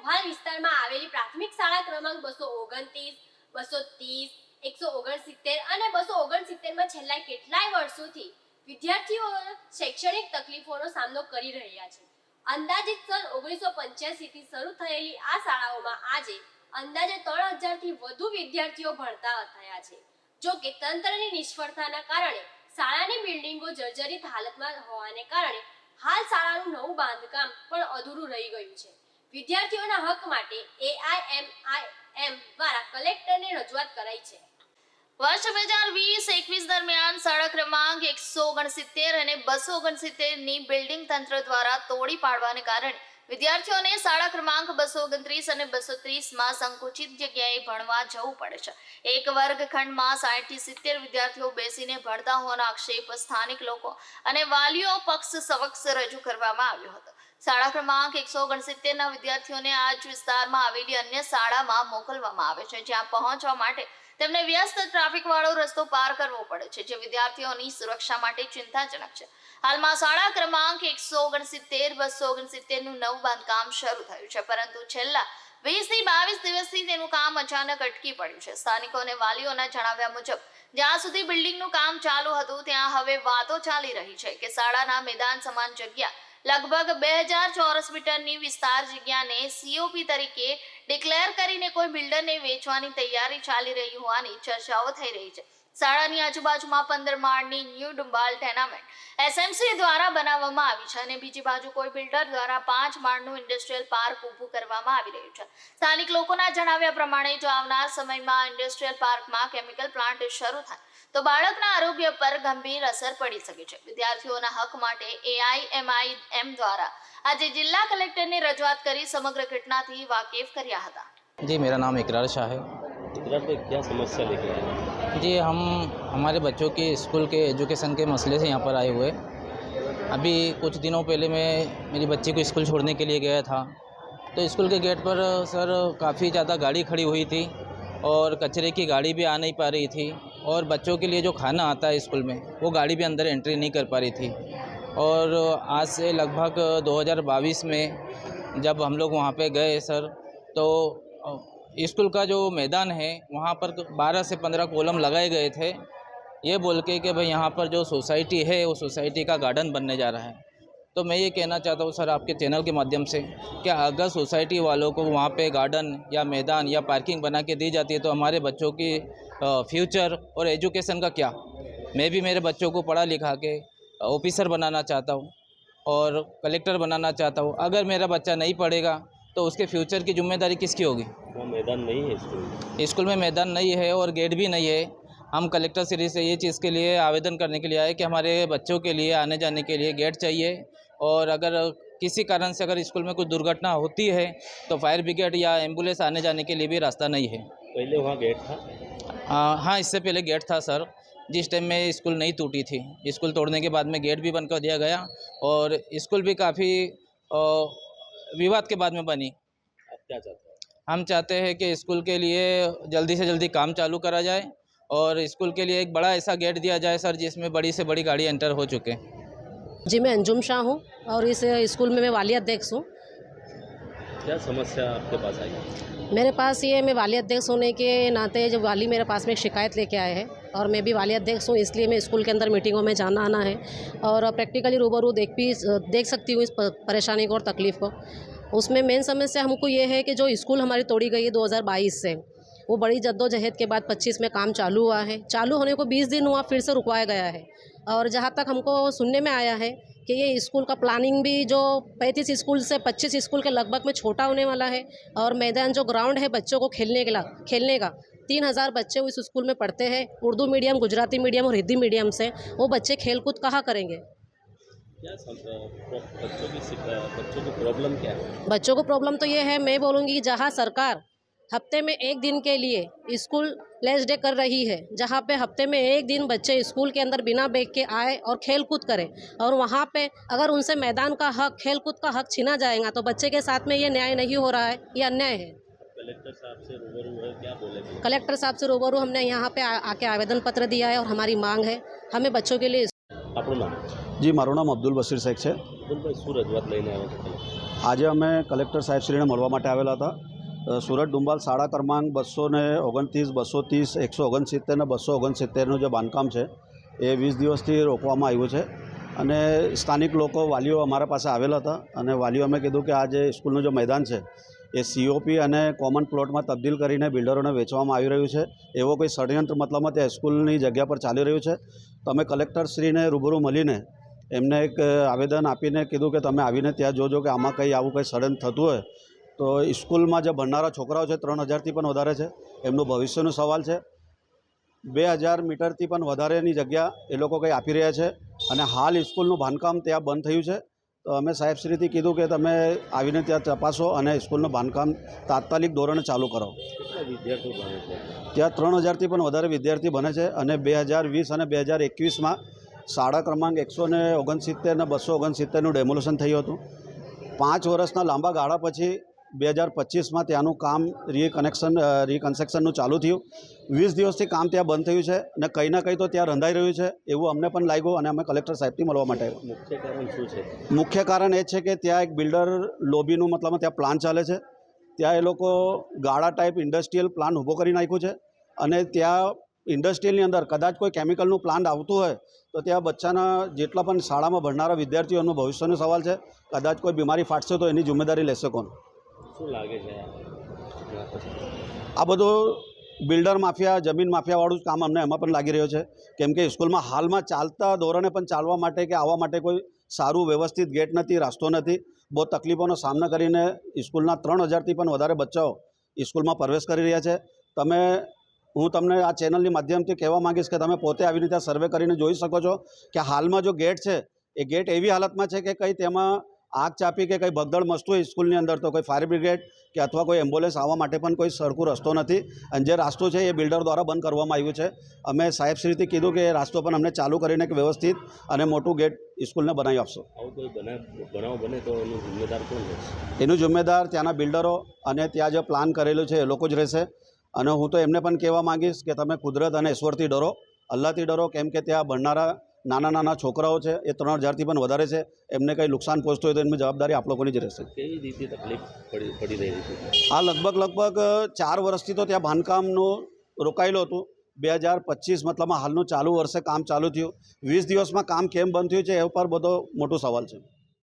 કુંભાલ વિસ્તારમાં આવેલી પ્રાથમિક શાળા ક્રમાંક બસો ઓગણત્રીસ, બસો ત્રીસ, એકસો ઓગણસિત્તેર અને બસો ઓગણસિત્તેરમાં છેલ્લા કેટલાય વર્ષોથી વિદ્યાર્થીઓ શૈક્ષણિક તકલીફોનો સામનો કરી રહ્યા છે. અંદાજિત સન ઓગણીસો પંચ્યાસીથી શરૂ થયેલી આ શાળાઓમાં આજે અંદાજે ત્રણ હજારથી વધુ વિદ્યાર્થીઓ ભણતા થયા છે. જો કે તંત્રની નિષ્ફળતાના કારણે શાળાની બિલ્ડિંગો જર્જરિત હાલતમાં હોવાને કારણે હાલ શાળાનું નવું બાંધકામ પણ અધૂરું રહી ગયું છે. વિદ્યાર્થીઓના હક માટે એઆઈએમઆઈએમ દ્વારા કલેક્ટરને રજૂઆત કરાઈ છે. વર્ષ બે હજાર વીસ એકવીસ દરમિયાન સડક ક્રમાંક એકસો ઓગણસિત્તેર અને બસો ઓગણસિત્તેરની બિલ્ડિંગ તંત્ર દ્વારા તોડી પાડવાને કારણે વિદ્યાર્થીઓને શાળા ક્રમાંક બસો ઓગણત્રીસ અને બસો ત્રીસમાં સંકુચિત જગ્યાએ ભણવા જવું પડે છે. એક વર્ગખંડમાં સાઠથી સિત્તેર વિદ્યાર્થીઓ બેસીને ભણતા હોવાનો આક્ષેપ સ્થાનિક લોકો અને વાલીઓ પક્ષ સમક્ષ રજૂ કરવામાં આવ્યો હતો. શાળા ક્રમાંક એકસો ઓગણસિત્તેરના વિદ્યાર્થીઓને આ જ વિસ્તારમાં આવેલી અન્ય શાળામાં મોકલવામાં આવે છે, જ્યાં પહોંચવા માટે તેમને વ્યસ્ત ટ્રાફિક વાળો રસ્તો પાર કરવો પડે છે, જે વિદ્યાર્થીઓની સુરક્ષા માટે ચિંતાજનક છે. હાલમાં શાળા ક્રમાંક એકસો ઓગણસિત્તેર, બસો ઓગણસિત્તેરનું નવું બાંધકામ શરૂ થયું છે. પરંતુ છેલ્લા વીસથી બાવીસ દિવસથી તેનું કામ અચાનક અટકી પડ્યું છે. સ્થાનિકો અને વાલીઓના જણાવ્યા મુજબ, જ્યાં સુધી બિલ્ડિંગનું કામ ચાલુ હતું, ત્યાં હવે વાતો ચાલી રહી છે કે શાળાના મેદાન સમાન જગ્યા લગભગ બે હજાર ચોરસ મીટરની વિસ્તાર જગ્યાને સીઓપી તરીકે ડિક્લેર કરીને કોઈ બિલ્ડરને વેચવાની તૈયારી ચાલી રહી હોવાની ચર્ચાઓ થઈ રહી છે. શાળાની આજુબાજુમાં પંદર માળની ન્યૂ ડુંબાલ ટેનામેન્ટ એસએમસી દ્વારા બનાવવામાં આવી છે અને બીજી બાજુ કોઈ બિલ્ડર દ્વારા પાંચ માળનું ઇન્ડસ્ટ્રીયલ પાર્ક ઊભું કરવામાં આવી રહ્યું છે સ્થાનિક લોકોના જણાવ્યા પ્રમાણે જો આવનાર સમયમાં ઇન્ડસ્ટ્રીયલ પાર્કમાં કેમિકલ પ્લાન્ટ શરૂ થાય તો બાળકના આરોગ્ય પર ગંભીર અસર પડી શકે છે વિદ્યાર્થીઓના હક માટે એઆઈએમઆઈએમ દ્વારા આજે જિલ્લા કલેક્ટરને રજૂઆત કરી સમગ્ર ઘટનાથી વાકેફ કર્યા હતા जी मेरा नाम इकरार शाह है इकरार पे क्या समस्या लेके आए हैं? जी, हम हमारे बच्चों के स्कूल के एजुकेशन के मसले से यहाँ पर आए हुए। अभी कुछ दिनों पहले मैं, मेरी बच्ची को स्कूल छोड़ने के लिए गया था। तो स्कूल के गेट पर, सर, काफ़ी ज़्यादा गाड़ी खड़ी हुई थी और कचरे की गाड़ी भी आ नहीं पा रही थी और बच्चों के लिए जो खाना आता है स्कूल में, वो गाड़ी भी अंदर एंट्री नहीं कर पा रही थी। और आज से लगभग 2022 में जब हम लोग वहाँ पे गए, सर तो स्कूल का जो मैदान है, वहाँ पर 12 से 15 कॉलम लगाए गए थे। ये बोल के कि भाई यहाँ पर जो सोसाइटी है, वो सोसाइटी का गार्डन बनने जा रहा है। तो मैं ये कहना चाहता हूँ, सर, आपके चैनल के माध्यम से कि अगर सोसाइटी वालों को वहाँ पे गार्डन या मैदान या पार्किंग बना के दी जाती है तो हमारे बच्चों की फ्यूचर और एजुकेशन का क्या? मैं भी मेरे बच्चों को पढ़ा लिखा के ऑफिसर बनाना चाहता हूँ और कलेक्टर बनाना चाहता हूँ। अगर मेरा बच्चा नहीं पढ़ेगा तो उसके फ्यूचर की ज़िम्मेदारी किसकी होगी? वो मैदान नहीं है स्कूल में। स्कूल में मैदान नहीं है और गेट भी नहीं है। हम कलेक्टर श्री से ये चीज़ के लिए आवेदन करने के लिए आए कि हमारे बच्चों के लिए आने जाने के लिए गेट चाहिए। और अगर किसी कारण से अगर स्कूल में कुछ दुर्घटना होती है तो फायर ब्रिगेड या एंबुलेंस आने जाने के लिए भी रास्ता नहीं है। पहले वहाँ गेट था? आ, हाँ इससे पहले गेट था सर। जिस टाइम में स्कूल नहीं टूटी थी। स्कूल तोड़ने के बाद में गेट भी बंद कर दिया गया। और स्कूल भी काफ़ी विवाद के बाद में बनी। क्या चाहते हैं? हम चाहते हैं कि स्कूल के लिए जल्दी से जल्दी काम चालू करा जाए और स्कूल के लिए एक बड़ा ऐसा गेट दिया जाए सर जिसमें बड़ी से बड़ी गाड़ी एंटर हो चुके। जी मैं अंजुम शाह हूँ और इस स्कूल में मैं वाली अध्यक्ष हूँ। क्या समस्या आपके पास आई? मेरे पास ये, मैं वाली अध्यक्ष होने के नाते जब वाली मेरे पास में एक शिकायत लेके आए हैं और मैं भी वाली अध्यक्ष हूँ, इसलिए मैं स्कूल के अंदर मीटिंगों में जाना आना है और प्रैक्टिकली रूबरू देख भी, देख सकती हूँ इस परेशानी को और तकलीफ़ को। उसमें मेन समस्या हमको ये है कि जो स्कूल हमारी तोड़ी गई है 2022 से वो बड़ी जद्दोजहद के बाद 25 में काम चालू हुआ है। चालू होने को 20 दिन हुआ फिर से रुकवाया गया है। और जहाँ तक हमको सुनने में आया है कि ये स्कूल का प्लानिंग भी जो 35 स्कूल से 25 स्कूल के लगभग में छोटा होने वाला है और मैदान जो ग्राउंड है बच्चों को खेलने के खेलने का तीन हज़ार बच्चे उस स्कूल में पढ़ते हैं। उर्दू मीडियम गुजराती मीडियम और हिंदी मीडियम से। वो बच्चे खेलकूद कहाँ करेंगे? बच्चों की बच्चों की प्रॉब्लम क्या है? बच्चों को प्रॉब्लम तो ये है मैं बोलूँगी कि जहाँ सरकार हफ्ते में एक दिन के लिए स्कूल लेस डे कर रही है जहाँ पे हफ्ते में एक दिन बच्चे स्कूल के अंदर बिना बैग के आए और खेल कूद करें और वहाँ पे अगर उनसे मैदान का हक खेल कूद का हक छीना जाएगा तो बच्चे के साथ में ये न्याय नहीं हो रहा है ये अन्याय है कलेक्टर साहब से रूबरू है क्या बोले थे? कलेक्टर साहब से रूबरू हमने यहाँ पे आ, आके आवेदन पत्र दिया है और हमारी मांग है हमें बच्चों के लिए આપણું નામ જી મારું નામ અબ્દુલ બશીર શેખ છે અબ્દુલભાઈ શું રજૂઆત લઈને આવ્યા છો તમે આજે અમે કલેક્ટર સાહેબશ્રીને મળવા માટે આવેલા હતા અ, સુરત ડુંબાલ શાળા ક્રમાંક બસો ને ઓગણત્રીસ, બસો ત્રીસ, એકસો ઓગણસિત્તેર ને બસો ઓગણસિત્તેરનું જે બાંધકામ છે, એ વીસ દિવસથી રોકવામાં આવ્યું છે. અને સ્થાનિક લોકો, વાલીઓ અમારા પાસે આવેલા હતા અને વાલીઓ અમે કીધું કે આ જે સ્કૂલનું જે મેદાન છે, એ સીઓપી અને કોમન પ્લોટમાં તબદીલ કરીને બિલ્ડરોને વેચવામાં આવી રહ્યું છે. એવો કોઈ ષડયંત્ર મતલબમાં ત્યાં સ્કૂલની જગ્યા પર ચાલી રહ્યું છે. તમે કલેક્ટરશ્રીને રૂબરૂ મળીને એમને એક આવેદન આપીને કીધું કે તમે આવીને ત્યાં જોજો કે આમાં કંઈ આવું કંઈ સડન થતું હોય તો સ્કૂલમાં જે ભણનારા છોકરાઓ છે ત્રણ હજારથી પણ વધારે છે. એમનું ભવિષ્યનો સવાલ છે. બે હજાર મીટરથી પણ વધારેની જગ્યા એ લોકો કંઈ આપી રહ્યા છે અને હાલ સ્કૂલનું બાંધકામ ત્યાં બંધ થયું છે. તો અમે સાહેબશ્રીથી કીધું કે તમે આવીને ત્યાં તપાસો અને સ્કૂલનું બાંધકામ તાત્કાલિક ધોરણે ચાલુ કરો. ત્યાં ત્રણ હજારથી પણ વધારે વિદ્યાર્થી બને છે અને બે હજાર વીસ અને બે હજાર એકવીસમાં શાળા ક્રમાંક એકસો ને ઓગણસિત્તેર ને બસો ઓગણસિત્તેરનું ડેમોલેશન થયું હતું. પાંચ વર્ષના લાંબા ગાળા પછી બે હજાર પચીસમાં ત્યાંનું કામ રીકનેક્શન રીકન્સ્ટ્રક્શનનું ચાલુ થયું. વીસ દિવસથી કામ ત્યાં બંધ થયું છે અને કંઈ ના કંઈ તો ત્યાં રંધાઈ રહ્યું છે એવું અમને પણ લાગ્યું અને અમે કલેક્ટર સાહેબથી મળવા માટે આવ્યા. મુખ્ય કારણ શું છે? મુખ્ય કારણ એ છે કે ત્યાં એક બિલ્ડર લોબીનું મતલબમાં ત્યાં પ્લાન ચાલે છે. ત્યાં એ લોકો ગાળા ટાઈપ ઇન્ડસ્ટ્રીયલ પ્લાન ઊભો કરી નાખ્યું છે અને ત્યાં ઇન્ડસ્ટ્રીયલની અંદર કદાચ કોઈ કેમિકલનું પ્લાન્ટ આવતું હોય તો ત્યાં બચ્ચાના જેટલા પણ શાળામાં ભણનારા વિદ્યાર્થીઓનું ભવિષ્યનો સવાલ છે. કદાચ કોઈ બીમારી ફાટશે તો એની જિમ્મેદારી લેશે કોણ? આ બધો બધું બિલ્ડર માફિયા, જમીન માફિયાવાળું જ કામ અમને એમાં પણ લાગી રહ્યો છે. કેમ કે સ્કૂલમાં હાલમાં ચાલતા ધોરણે પણ ચાલવા માટે કે આવવા માટે કોઈ સારું વ્યવસ્થિત ગેટ નથી, રસ્તો નથી. બહુ તકલીફોનો સામનો કરીને સ્કૂલના ત્રણ હજારથી પણ વધારે બચ્ચાઓ સ્કૂલમાં પ્રવેશ કરી રહ્યા છે. તમે, હું તમને આ ચેનલની માધ્યમથી કહેવા માંગીશ કે તમે પોતે આવીને ત્યાં સર્વે કરીને જોઈ શકો છો કે હાલમાં જો ગેટ છે, એ ગેટ એવી હાલતમાં છે કે કંઈ તેમાં આગ ચાપી કે કંઈ ભગદડ મસ્તું હોય સ્કૂલની અંદર તો કોઈ ફાયર બ્રિગેડ કે અથવા કોઈ એમ્બ્યુલન્સ આવવા માટે પણ કોઈ સરખું રસ્તો નથી. અને જે રાસ્તો છે એ બિલ્ડર દ્વારા બંધ કરવામાં આવ્યું છે. અમે સાહેબશ્રીથી કીધું કે એ રાસ્તો પણ અમને ચાલુ કરીને એક વ્યવસ્થિત અને મોટું ગેટ સ્કૂલને બનાવી આપશો. એનું જિમ્મેદાર ત્યાંના બિલ્ડરો અને ત્યાં જે પ્લાન કરેલું છે એ લોકો જ રહેશે. અને હું તો એમને પણ કહેવા માંગીશ કે તમે કુદરત અને ઈશ્વરથી ડરો અલ્લાહથી ડરો કેમ કે ત્યાં ભણનારા નાના નાના છોકરાઓ છે એ ત્રણ હજારથી પણ વધારે છે. એમને કંઈ નુકસાન પહોંચતું હોય તો એમની જવાબદારી આપ લોકોની જ રહેશે. કેવી રીતે તકલીફ પડી પડી રહી છે? આ લગભગ લગભગ ચાર વર્ષથી તો ત્યાં બાંધકામનું રોકાયેલું હતું. બે હજાર પચીસ મતલબમાં હાલનું ચાલુ વર્ષે કામ ચાલુ થયું. વીસ દિવસમાં કામ કેમ બંધ થયું છે એ ઉપર બધો મોટો સવાલ છે.